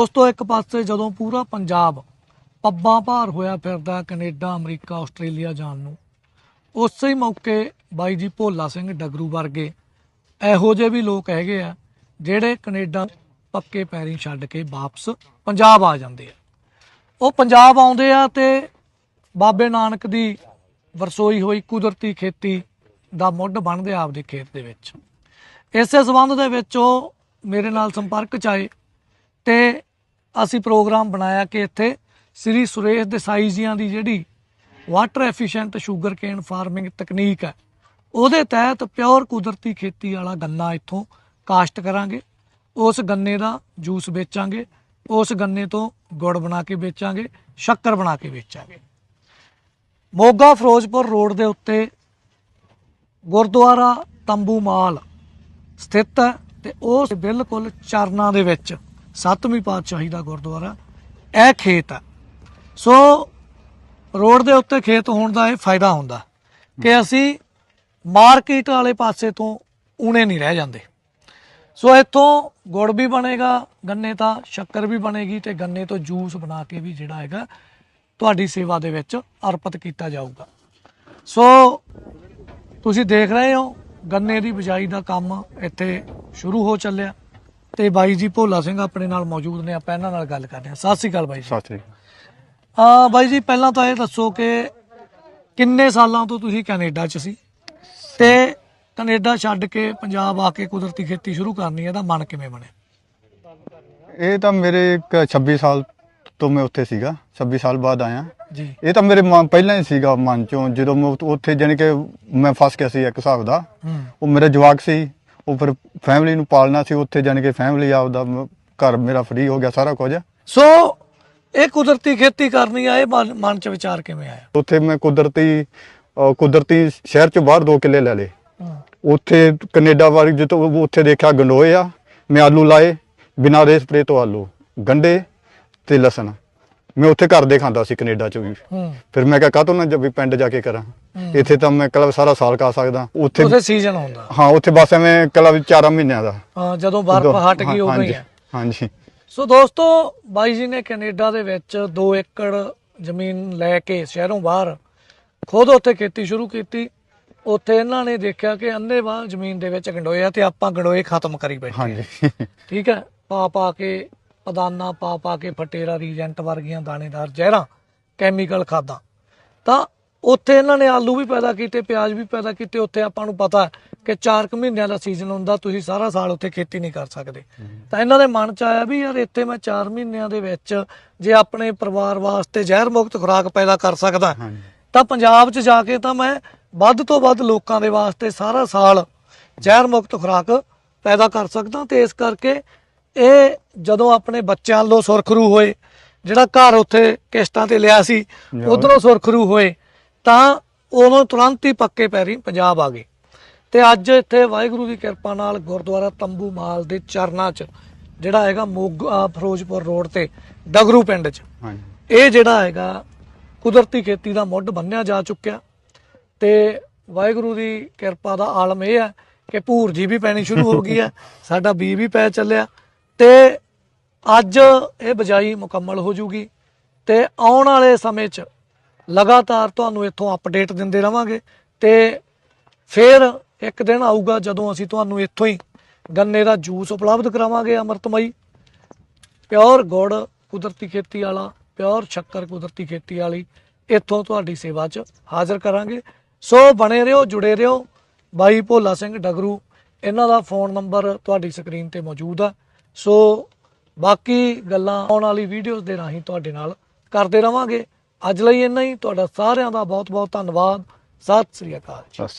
ਦੋਸਤੋ ਇੱਕ ਪਾਸੇ ਜਦੋਂ ਪੂਰਾ ਪੰਜਾਬ ਪੱਬਾਂ ਭਾਰ ਹੋਇਆ ਫਿਰਦਾ ਕੈਨੇਡਾ, ਅਮਰੀਕਾ, ਆਸਟ੍ਰੇਲੀਆ ਜਾਣ ਨੂੰ, ਉਸੇ ਹੀ ਮੌਕੇ ਬਾਈ ਜੀ ਭੋਲਾ ਸਿੰਘ ਡਗਰੂ ਵਰਗੇ ਇਹੋ ਜਿਹੇ ਵੀ ਲੋਕ ਹੈਗੇ ਆ ਜਿਹੜੇ ਕੈਨੇਡਾ ਪੱਕੇ ਪੈਰੀਂ ਛੱਡ ਕੇ ਵਾਪਸ ਪੰਜਾਬ ਆ ਜਾਂਦੇ ਆ। ਉਹ ਪੰਜਾਬ ਆਉਂਦੇ ਆ ਤੇ ਬਾਬੇ ਨਾਨਕ ਦੀ ਵਰਸੋਈ ਹੋਈ ਕੁਦਰਤੀ ਖੇਤੀ ਦਾ ਮੁੱਢ ਬਣਦੇ ਆ ਆਪਦੇ ਖੇਤ ਦੇ ਵਿੱਚ। ਇਸੇ ਸਬੰਧ ਦੇ ਵਿੱਚ ਉਹ ਮੇਰੇ ਨਾਲ ਸੰਪਰਕ ਚ ਆਏ ਤੇ ਅਸੀਂ ਪ੍ਰੋਗਰਾਮ ਬਣਾਇਆ ਕਿ ਇੱਥੇ ਸ੍ਰੀ ਸੁਰੇਸ਼ ਦੇਸਾਈ ਜੀਆਂ ਦੀ ਜਿਹੜੀ water efficient sugar cane farming ਤਕਨੀਕ ਹੈ, ਉਹਦੇ ਤਹਿਤ ਪਿਓਰ ਕੁਦਰਤੀ ਖੇਤੀ ਵਾਲਾ ਗੰਨਾ ਇੱਥੋਂ ਕਾਸ਼ਤ ਕਰਾਂਗੇ, ਉਸ ਗੰਨੇ ਦਾ ਜੂਸ ਵੇਚਾਂਗੇ, ਉਸ ਗੰਨੇ ਤੋਂ ਗੁੜ ਬਣਾ ਕੇ ਵੇਚਾਂਗੇ, ਸ਼ੱਕਰ ਬਣਾ ਕੇ ਵੇਚਾਂਗੇ। ਮੋਗਾ ਫਿਰੋਜ਼ਪੁਰ ਰੋਡ ਦੇ ਉੱਤੇ ਗੁਰਦੁਆਰਾ ਤੰਬੂ ਮਾਲ ਸਥਿਤ ਹੈ ਤੇ ਉਸ ਬਿਲਕੁਲ ਚਰਨਾਂ ਦੇ ਵਿੱਚ ਸੱਤਵੀਂ ਪਾਤਸ਼ਾਹੀ ਦਾ ਗੁਰਦੁਆਰਾ ਇਹ ਖੇਤ ਹੈ। ਸੋ ਰੋਡ ਦੇ ਉੱਤੇ ਖੇਤ ਹੋਣ ਦਾ ਇਹ ਫਾਇਦਾ ਹੁੰਦਾ ਕਿ ਅਸੀਂ ਮਾਰਕੀਟ ਵਾਲੇ ਪਾਸੇ ਤੋਂ ਊਣੇ ਨਹੀਂ ਰਹਿ ਜਾਂਦੇ। ਸੋ ਇੱਥੋਂ ਗੁੜ ਵੀ ਬਣੇਗਾ, ਗੰਨੇ ਤਾਂ ਸ਼ੱਕਰ ਵੀ ਬਣੇਗੀ ਤੇ ਗੰਨੇ ਤੋਂ ਜੂਸ ਬਣਾ ਕੇ ਵੀ ਜਿਹੜਾ ਹੈਗਾ ਤੁਹਾਡੀ ਸੇਵਾ ਦੇ ਵਿੱਚ ਅਰਪਿਤ ਕੀਤਾ ਜਾਊਗਾ। ਸੋ ਤੁਸੀਂ ਦੇਖ ਰਹੇ ਹੋ, ਗੰਨੇ ਦੀ ਬਿਜਾਈ ਦਾ ਕੰਮ ਇੱਥੇ ਸ਼ੁਰੂ ਹੋ ਚੱਲਿਆ। ਤੇ ਬਾਈ ਜੀ ਭੋਲਾ ਸਿੰਘ ਆਪਣੇ ਨਾਲ ਮੌਜੂਦ ਨੇ ਆਪਾਂ ਇਹਨਾਂ ਨਾਲ ਗੱਲ ਕਰਦੇ ਹਾਂ। ਸਤਿ ਸ੍ਰੀ ਅਕਾਲ ਬਾਈ ਜੀ। ਸਤਿ ਸ੍ਰੀ ਅਕਾਲ। ਆ ਬਾਈ ਜੀ ਪਹਿਲਾਂ ਤਾਂ ਇਹ ਦੱਸੋ ਕਿ ਕਿੰਨੇ ਸਾਲਾਂ ਤੋਂ ਤੁਸੀਂ ਕੈਨੇਡਾ 'ਚ ਸੀ? ਤੇ ਕੈਨੇਡਾ ਛੱਡ ਕੇ ਪੰਜਾਬ ਆ ਕੇ ਕੁਦਰਤੀ ਖੇਤੀ ਸ਼ੁਰੂ ਕਰਨੀ ਇਹਦਾ ਮਨ ਕਿਵੇਂ ਬਣਿਆ? ਇਹ ਤਾਂ ਮੇਰੇ ਇੱਕ 26 ਸਾਲ ਤੋਂ ਮੈਂ ਉੱਥੇ ਸੀਗਾ 26 ਸਾਲ ਬਾਅਦ ਆਇਆ। ਜੀ। ਇਹ ਤਾਂ ਮੇਰੇ ਮਨ ਪਹਿਲਾਂ ਹੀ ਸੀਗਾ ਮਨ ਚੋਂ ਜਦੋਂ ਮੈਂ ਉੱਥ- ਉੱਥੇ ਜਾਣੀ ਕਿ ਮੈਂ ਫਸ ਗਿਆ ਸੀ ਇੱਕ ਹਿਸਾਬ ਦਾ। ਹੂੰ। ਉਹ ਮੇਰਾ ਜਵਾਕ ਸੀ ਉਹ ਫਿਰ ਫੈਮਿਲੀ ਨੂੰ ਪਾਲਣਾ ਸੀ ਉੱਥੇ ਜਾਣੀ ਕਿ ਫੈਮਿਲੀ ਆਪਦਾ ਮ- ਘਰ ਮੇਰਾ ਫ੍ਰੀ ਹੋ ਗਿਆ ਸਾਰਾ ਕੁਝ। ਸੋ ਇਹ ਕੁਦਰਤੀ ਖੇਤੀ ਕਰਨੀ ਆ ਇਹ ਮਨ ਮਨ 'ਚ ਵਿਚਾਰ ਕਿਵੇਂ ਆਇਆ? ਉੱਥੇ ਮੈਂ ਕੁਦਰਤੀ ਕੁਦਰਤੀ ਸ਼ਹਿਰ ਚੋਂ ਬਾਹਰ ਦੋ ਕਿੱਲੇ ਲੈ ਲਏ। ਉੱਥੇ ਕੈਨੇਡਾ ਵਾਲੀ ਜਿੱਦੋਂ ਉੱਥੇ ਦੇਖਿਆ ਗੰਡੋਏ ਆ ਮੈਂ ਆਲੂ ਲਾਏ ਬਿਨਾਂ ਰੇ ਸਪਰੇ ਤੋਂ ਆਲੂ ਗੰਡੇ ਤੇ ਲਸਣ। ਮੈਂ ਉੱਥੇ ਘਰ ਦੇ ਖਾਂਦਾ ਸੀ ਕੈਨੇਡਾ ਚ ਵੀ। ਹੂੰ। ਫਿਰ ਮੈਂ ਕਿਹਾ ਕਾਹਤੋਂ ਨਾ ਜਦ ਵੀ ਪਿੰਡ ਜਾ ਕੇ ਕਰਾਂ। ਇੱਥੇ ਤਾਂ ਮੈਂ ਕਲਬ ਸਾਰਾ ਸਾਲ ਖਾ ਸਕਦਾ। ਉੱਥੇ ਉਹਦੇ ਸੀਜ਼ਨ ਹੁੰਦਾ। ਹਾਂ ਉੱਥੇ ਬਸ ਐਵੇਂ ਕਲਬ 4 ਮਹੀਨਿਆਂ ਦਾ। ਹਾਂ ਜਦੋਂ ਬਰਫ਼ ਹਟ ਗਈ ਹੋ ਗਈ ਹੈ ਹਾਂਜੀ ਸੋ ਦੋਸਤੋ ਬਾਈ ਜੀ ਨੇ ਕੈਨੇਡਾ ਦੇ ਵਿੱਚ 2 ਏਕੜ ਜ਼ਮੀਨ ਲੈ ਕੇ ਸ਼ਹਿਰੋਂ ਬਾਹਰ ਖੁਦ ਉੱਥੇ ਖੇਤੀ ਸ਼ੁਰੂ ਕੀਤੀ। ਉੱਥੇ ਇਹਨਾਂ ਨੇ ਦੇਖਿਆ ਕਿ ਅੰਨੇਵਾਹ ਜ਼ਮੀਨ ਦੇ ਵਿੱਚ ਗੰਡੋਏ ਆ ਤੇ ਆਪਾਂ ਗੰਡੋਏ ਖਤਮ ਕਰੀ ਬੈਠੇ ਹਾਂਜੀ। ਠੀਕ ਹੈ ਪਾ ਪਾ ਕੇ ਪਦਾਨਾ ਪਾ ਪਾ ਕੇ ਫਟੇਰਾ ਰੀਜੈਂਟ ਵਰਗੀਆਂ ਦਾਣੇਦਾਰ ਜ਼ਹਿਰਾਂ ਕੈਮੀਕਲ ਖਾਦਾਂ। ਤਾਂ ਉੱਥੇ ਇਹਨਾਂ ਨੇ ਆਲੂ ਵੀ ਪੈਦਾ ਕੀਤੇ ਪਿਆਜ਼ ਵੀ ਪੈਦਾ ਕੀਤੇ। ਉੱਥੇ ਆਪਾਂ ਨੂੰ ਪਤਾ ਕਿ 4 ਕੁ ਮਹੀਨਿਆਂ ਦਾ ਸੀਜ਼ਨ ਹੁੰਦਾ ਤੁਸੀਂ ਸਾਰਾ ਸਾਲ ਉੱਥੇ ਖੇਤੀ ਨਹੀਂ ਕਰ ਸਕਦੇ। ਤਾਂ ਇਹਨਾਂ ਦੇ ਮਨ ਚ ਆਇਆ ਵੀ ਯਾਰ ਇੱਥੇ ਮੈਂ 4 ਮਹੀਨਿਆਂ ਦੇ ਵਿੱਚ ਜੇ ਆਪਣੇ ਪਰਿਵਾਰ ਵਾਸਤੇ ਜ਼ਹਿਰ ਮੁਕਤ ਖੁਰਾਕ ਪੈਦਾ ਕਰ ਸਕਦਾ ਤਾਂ ਪੰਜਾਬ 'ਚ ਜਾ ਕੇ ਤਾਂ ਮੈਂ ਵੱਧ ਤੋਂ ਵੱਧ ਲੋਕਾਂ ਦੇ ਵਾਸਤੇ ਸਾਰਾ ਸਾਲ ਜ਼ਹਿਰ ਮੁਕਤ ਖੁਰਾਕ ਪੈਦਾ ਕਰ ਸਕਦਾ। ਤੇ ਇਸ ਕਰਕੇ ਇਹ ਜਦੋਂ ਆਪਣੇ ਬੱਚਿਆਂ ਵੱਲੋਂ ਸੁਰਖਰੂ ਹੋਏ ਜਿਹੜਾ ਘਰ ਉੱਥੇ ਕਿਸ਼ਤਾਂ ਤੇ ਲਿਆ ਸੀ ਉਧਰੋਂ ਸੁਰਖਰੂ ਹੋਏ ਤਾਂ ਉਦੋਂ ਤੁਰੰਤ ਹੀ ਪੱਕੇ ਪੈਰੀ ਪੰਜਾਬ ਆ ਗਏ। ਤੇ ਅੱਜ ਇੱਥੇ ਵਾਹਿਗੁਰੂ ਦੀ ਕਿਰਪਾ ਨਾਲ ਗੁਰਦੁਆਰਾ ਤੰਬੂ ਮਾਲ ਦੇ ਚਰਨਾਂ 'ਚ ਜਿਹੜਾ ਹੈਗਾ ਮੋਗਾ ਫਿਰੋਜ਼ਪੁਰ ਰੋਡ ਤੇ ਡਗਰੂ ਪਿੰਡ 'ਚ। ਹਾਂਜੀ। ਇਹ ਜਿਹੜਾ ਹੈਗਾ ਕੁਦਰਤੀ ਖੇਤੀ ਦਾ ਮੁੱਢ ਬੰਨਿਆ ਜਾ ਚੁੱਕਿਆ। ਤੇ ਵਾਹਿਗੁਰੂ ਦੀ ਕਿਰਪਾ ਦਾ ਆਲਮ ਇਹ ਹੈ ਕਿ ਭੂਰ ਜੀ ਵੀ ਪੈਣੀ ਸ਼ੁਰੂ ਹੋ ਗਈ ਹੈ ਸਾਡਾ ਬੀ ਵੀ ਪੈ ਚੱਲਿਆ। ਤੇ ਅੱਜ ਇਹ ਬਜਾਈ ਮੁਕੰਮਲ ਹੋ ਜੂਗੀ ਤੇ ਆਉਣ ਵਾਲੇ ਸਮੇਂ 'ਚ ਲਗਾਤਾਰ ਤੁਹਾਨੂੰ ਇੱਥੋਂ ਅਪਡੇਟ ਦਿੰਦੇ ਰਵਾਂਗੇ ਤੇ ਫਿਰ ਇੱਕ ਦਿਨ ਆਊਗਾ ਜਦੋਂ ਅਸੀਂ ਤੁਹਾਨੂੰ ਇੱਥੋਂ ਹੀ ਗੰਨੇ ਦਾ ਜੂਸ ਉਪਲਬਧ ਕਰਾਵਾਂਗੇ ਅੰਮ੍ਰਿਤਮਈ। ਪਿਓਰ ਗੁੜ ਕੁਦਰਤੀ ਖੇਤੀ ਵਾਲਾ ਪਿਓਰ ਸ਼ੱਕਰ ਕੁਦਰਤੀ ਖੇਤੀ ਵਾਲੀ ਇੱਥੋਂ ਤੁਹਾਡੀ ਸੇਵਾ 'ਚ ਹਾਜ਼ਰ ਕਰਾਂਗੇ। ਸੋ ਬਣੇ ਰਹੋ, ਜੁੜੇ ਰਹੋ। ਬਾਈ ਭੋਲਾ ਸਿੰਘ ਡਗਰੂ, ਇਹਨਾਂ ਦਾ ਫੋਨ ਨੰਬਰ ਤੁਹਾਡੀ ਸਕਰੀਨ ਤੇ ਮੌਜੂਦ ਆ। ਸੋ ਬਾਕੀ ਗੱਲਾਂ ਆਉਣ ਵਾਲੀ ਵੀਡੀਓਜ਼ ਦੇ ਰਾਹੀਂ ਤੁਹਾਡੇ ਨਾਲ ਕਰਦੇ ਰਵਾਂਗੇ। ਅੱਜ ਲਈ ਇੰਨਾ ਹੀ। ਤੁਹਾਡਾ ਸਾਰਿਆਂ ਦਾ ਬਹੁਤ ਬਹੁਤ ਧੰਨਵਾਦ। ਸਤਿ ਸ੍ਰੀ ਅਕਾਲ ਬਸ